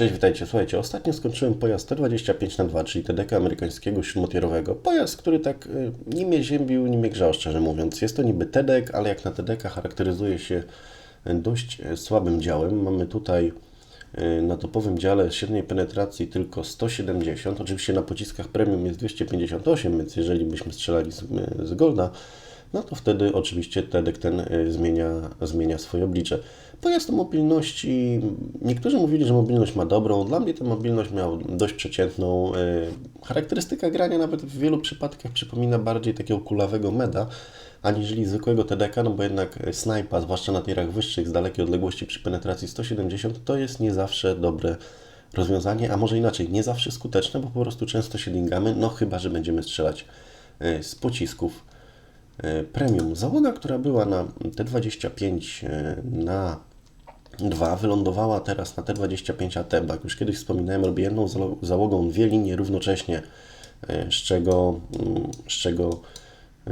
Cześć, witajcie. Słuchajcie, ostatnio skończyłem pojazd T25 na 2 czyli TDK amerykańskiego śródmotierowego. Pojazd, który tak y, nie mnie ziębił, nie mnie grzał, szczerze mówiąc. Jest to niby TDK, ale jak na TDK charakteryzuje się dość y, słabym działem. Mamy tutaj y, na topowym dziale średniej penetracji tylko 170. Oczywiście na pociskach premium jest 258, więc jeżeli byśmy strzelali z, z Golda, no to wtedy oczywiście TEDek ten y, zmienia, zmienia swoje oblicze. Pojazd o mobilności, niektórzy mówili, że mobilność ma dobrą, dla mnie tę mobilność miał dość przeciętną. Y, Charakterystyka grania nawet w wielu przypadkach przypomina bardziej takiego kulawego meda, aniżeli zwykłego TDK, no bo jednak snajpa, zwłaszcza na tirach wyższych z dalekiej odległości przy penetracji 170, to jest nie zawsze dobre rozwiązanie, a może inaczej, nie zawsze skuteczne, bo po prostu często się dingamy, no chyba, że będziemy strzelać y, z pocisków premium. Załoga, która była na T25 e, na 2 wylądowała teraz na T25AT, bo jak już kiedyś wspominałem, robię jedną załogą dwie linie równocześnie, e, z czego, mm, z czego e,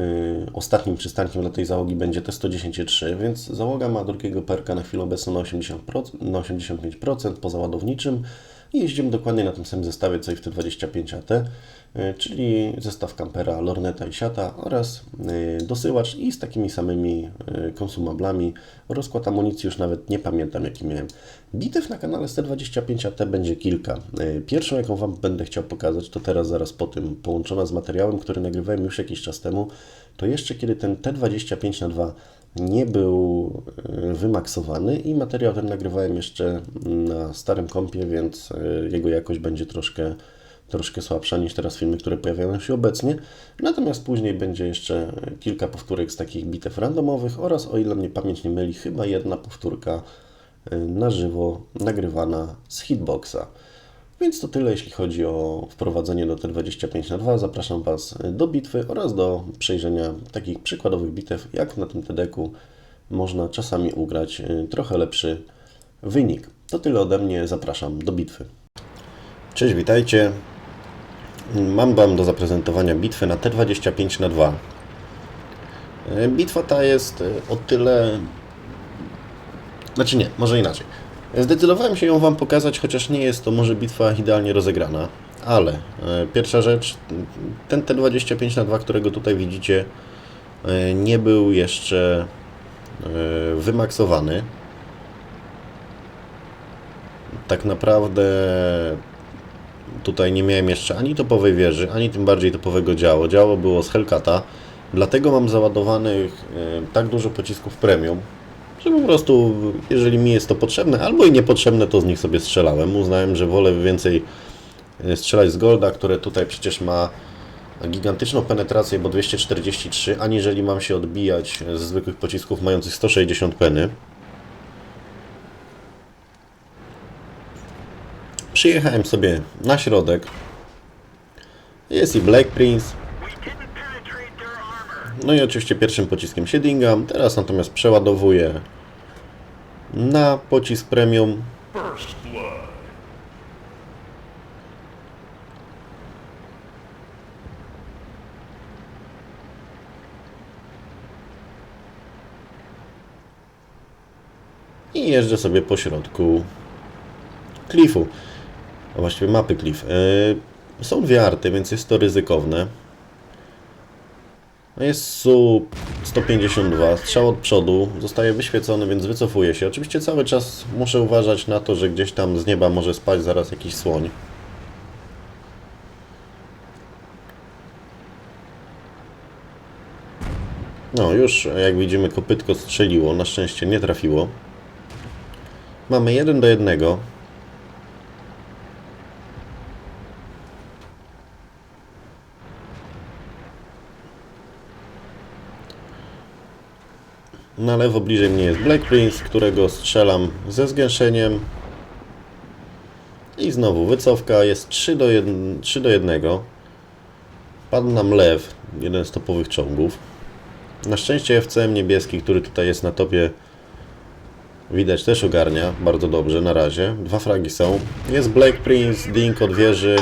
ostatnim przystankiem dla tej załogi będzie T110.3, więc załoga ma drugiego perka na chwilę obecną na, 80%, na 85% po załadowniczym i jeździmy dokładnie na tym samym zestawie co i w T25AT, e, czyli zestaw kampera, lorneta i siata oraz e, dosyłacz i z takimi samymi e, konsumablami. Rozkład amunicji już nawet nie pamiętam jaki miałem. Bitew na kanale C25AT będzie kilka. Pierwszą jaką Wam będę chciał pokazać to teraz zaraz po tym połączona z materiałem, który nagrywałem już jakiś czas temu. To jeszcze kiedy ten T25 na 2 nie był e, wymaksowany i materiał ten nagrywałem jeszcze na starym kompie, więc e, jego jakość będzie troszkę, troszkę słabsza niż teraz filmy, które pojawiają się obecnie. Natomiast później będzie jeszcze kilka powtórek z takich bitew randomowych oraz, o ile mnie pamięć nie myli, chyba jedna powtórka e, na żywo nagrywana z hitboxa. Więc to tyle, jeśli chodzi o wprowadzenie do T25 na 2. Zapraszam Was do bitwy oraz do przejrzenia takich przykładowych bitew, jak na tym TDK-u można czasami ugrać y, trochę lepszy wynik. To tyle ode mnie, zapraszam do bitwy. Cześć, witajcie. Mam Wam do zaprezentowania bitwę na T25 na 2. Y, Bitwa ta jest y, o tyle znaczy nie, może inaczej. Zdecydowałem się ją Wam pokazać, chociaż nie jest to może bitwa idealnie rozegrana, ale e, pierwsza rzecz, ten T25 na 2, którego tutaj widzicie, e, nie był jeszcze e, wymaksowany. Tak naprawdę tutaj nie miałem jeszcze ani topowej wieży, ani tym bardziej topowego działu. Działo było z Hellcata, dlatego mam załadowanych tak dużo pocisków premium, że po prostu, jeżeli mi jest to potrzebne, albo i niepotrzebne, to z nich sobie strzelałem. Uznałem, że wolę więcej e, strzelać z Golda, które tutaj przecież ma gigantyczną penetrację, bo 243, aniżeli mam się odbijać ze zwykłych pocisków mających 160 peny. Przyjechałem sobie na środek. Jest i Black Prince. No i oczywiście pierwszym pociskiem się dingam. Teraz natomiast przeładowuję na pocisk premium. I jeżdżę sobie po środku klifu, a właściwie mapy klif. Yy, są dwie arty, więc jest to ryzykowne. No Jest SUP 152, strzał od przodu, zostaje wyświecony, więc wycofuje się. Oczywiście cały czas muszę uważać na to, że gdzieś tam z nieba może spać zaraz jakiś słoń. No, już jak widzimy kopytko strzeliło, na szczęście nie trafiło. Mamy jeden do jednego. Na lewo bliżej mnie jest Black Prince, którego strzelam ze zgęszeniem. I znowu wycofka jest 3 do 1. 3 do 1. Padł nam lew, jeden z topowych czołgów. Na szczęście FCM niebieski, który tutaj jest na topie, widać też ogarnia bardzo dobrze na razie. Dwa fragi są. Jest Black Prince, Dink od wieży.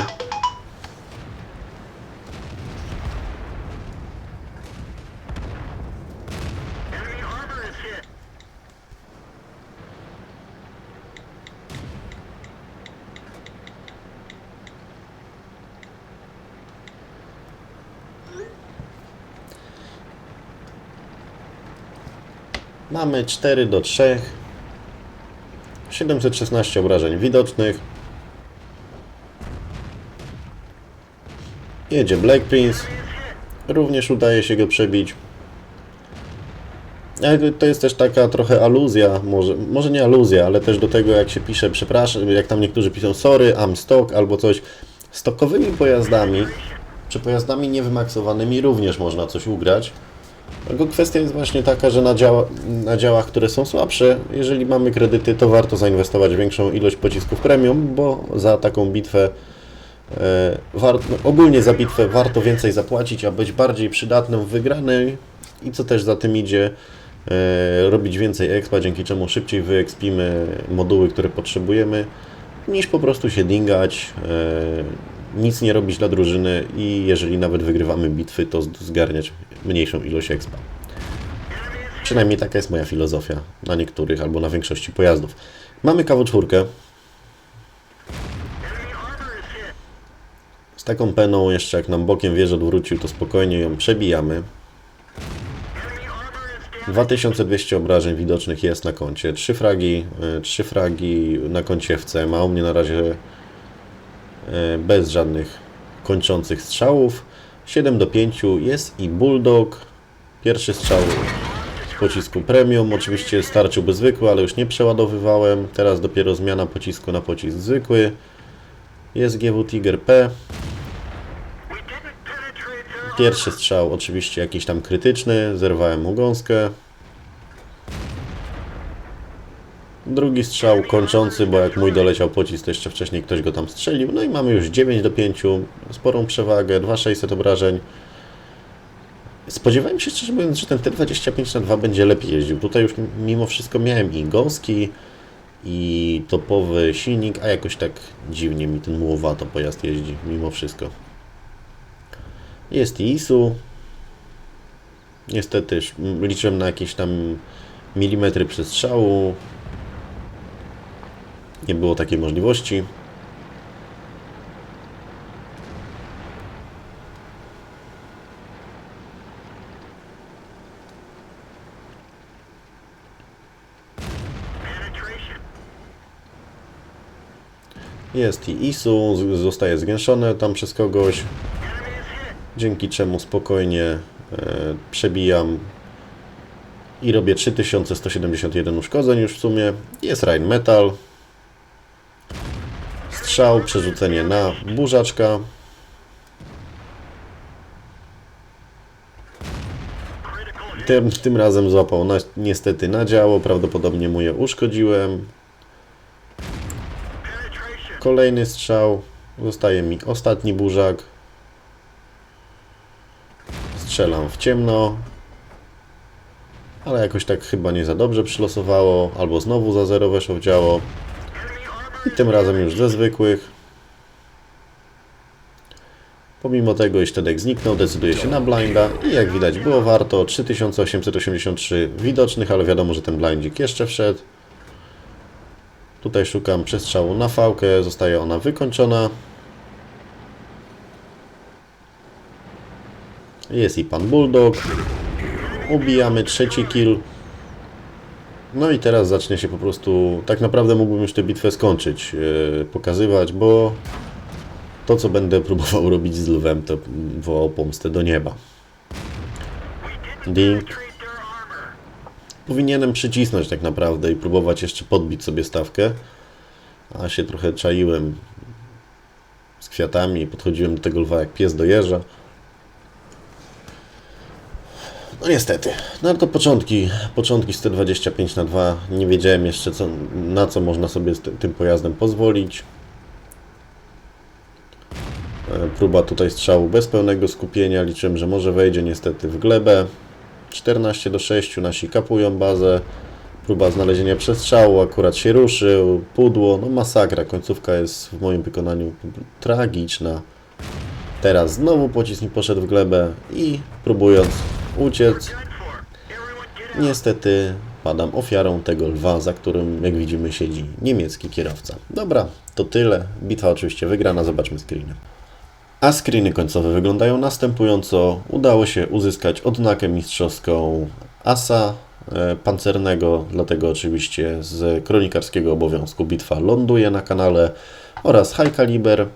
Mamy 4 do 3. 716 obrażeń widocznych. Jedzie Black Prince. Również udaje się go przebić. To jest też taka trochę aluzja, może, może nie aluzja, ale też do tego jak się pisze, przepraszam, jak tam niektórzy piszą sorry, I'm stock albo coś. Stokowymi pojazdami, czy pojazdami niewymaksowanymi również można coś ugrać. Tylko kwestia jest właśnie taka, że na, działa, na działach, które są słabsze, jeżeli mamy kredyty, to warto zainwestować większą ilość pocisków premium, bo za taką bitwę E, no, ogólnie za bitwę warto więcej zapłacić, a być bardziej przydatnym w wygranej. I co też za tym idzie, e, robić więcej expa, dzięki czemu szybciej wyekspimy moduły, które potrzebujemy, niż po prostu się dingać, e, nic nie robić dla drużyny i jeżeli nawet wygrywamy bitwy, to zgarniać mniejszą ilość expa. Przynajmniej taka jest moja filozofia na niektórych albo na większości pojazdów. Mamy KW4, Enemy armor is hit. Z taką peną jeszcze jak nam bokiem wież odwrócił, to spokojnie ją przebijamy. Enemy armor is damaged. 2200 obrażeń widocznych jest na koncie. 3 fragi, 3 fragi na koncie FC. Ma u mnie na razie e, bez żadnych kończących strzałów. 7 do 5 jest i Bulldog. Pierwszy strzał z pocisku premium. Oczywiście starczyłby zwykły, ale już nie przeładowywałem. Teraz dopiero zmiana pocisku na pocisk zwykły. Jest GW Tiger P. Pierwszy strzał oczywiście jakiś tam krytyczny, zerwałem mu gąskę. Drugi strzał kończący, bo jak mój doleciał pocisk, to jeszcze wcześniej ktoś go tam strzelił. No i mamy już 9 do 5, sporą przewagę, 2600 obrażeń. Spodziewałem się szczerze mówiąc, że ten T25 na 2 będzie lepiej jeździł. Tutaj już mimo wszystko miałem i gąski, i topowy silnik, a jakoś tak dziwnie mi ten mułowato pojazd jeździ, mimo wszystko. Jest ISU. Niestety liczyłem na jakieś tam milimetry przestrzału. Nie było takiej możliwości. Jest i ISU, zostaje zgęszone tam przez kogoś, dzięki czemu spokojnie e, przebijam i robię 3171 uszkodzeń już w sumie. Jest Rain Metal. Strzał, przerzucenie na burzaczka. Tym, tym razem złapał na, niestety na działo, prawdopodobnie mu je uszkodziłem. Kolejny strzał, zostaje mi ostatni burzak. Strzelam w ciemno. Ale jakoś tak chyba nie za dobrze przylosowało, albo znowu za zero weszło w działo. I tym razem już ze zwykłych. Pomimo tego, iż Tedek zniknął, decyduje się na blinda i jak widać było warto. 3883 widocznych, ale wiadomo, że ten blindzik jeszcze wszedł. Tutaj szukam przestrzału na fałkę, zostaje ona wykończona. Jest i pan Bulldog. Ubijamy trzeci kill. No i teraz zacznie się po prostu. Tak naprawdę mógłbym już tę bitwę skończyć, yy, pokazywać, bo to, co będę próbował robić z lwem, to wołał pomstę do nieba. Ding. Powinienem przycisnąć tak naprawdę i próbować jeszcze podbić sobie stawkę, a się trochę czaiłem z kwiatami podchodziłem do tego lwa jak pies do jeża. No niestety. No ale to początki, początki z T25 na 2. Nie wiedziałem jeszcze co, na co można sobie z ty- tym pojazdem pozwolić. E, Próba tutaj strzału bez pełnego skupienia. Liczyłem, że może wejdzie niestety w glebę. 14 do 6 nasi kapują bazę. Próba znalezienia przestrzału, akurat się ruszył, pudło, no masakra, końcówka jest w moim wykonaniu tragiczna. Teraz znowu pocisk mi poszedł w glebę i próbując uciec, niestety padam ofiarą tego lwa, za którym, jak widzimy, siedzi niemiecki kierowca. Dobra, to tyle. Bitwa oczywiście wygrana, zobaczmy screeny. A screeny końcowe wyglądają następująco. Udało się uzyskać odznakę mistrzowską ASA e, pancernego, dlatego oczywiście z kronikarskiego obowiązku bitwa ląduje na kanale oraz High Caliber.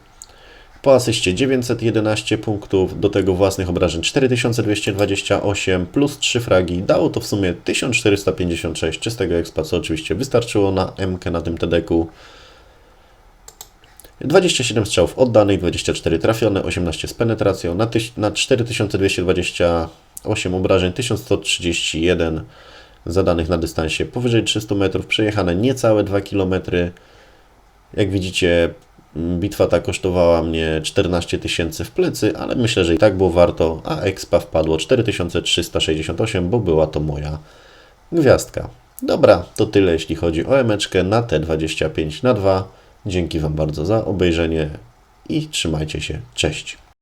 Po asyście 911 punktów, do tego własnych obrażeń 4228 plus 3 fragi. Dało to w sumie 1456 czystego expa, co oczywiście wystarczyło na MK na tym TDK-u. 27 strzałów oddanych, 24 trafione, 18 z penetracją, na, na 4228 obrażeń, 1131 zadanych na dystansie powyżej 300 metrów, przejechane niecałe 2 km. Jak widzicie, bitwa ta kosztowała mnie 14 tysięcy w plecy, ale myślę, że i tak było warto, a expa wpadło 4368, bo była to moja gwiazdka. Dobra, to tyle jeśli chodzi o emeczkę na T25 na 2. Dzięki Wam bardzo za obejrzenie i trzymajcie się. Cześć.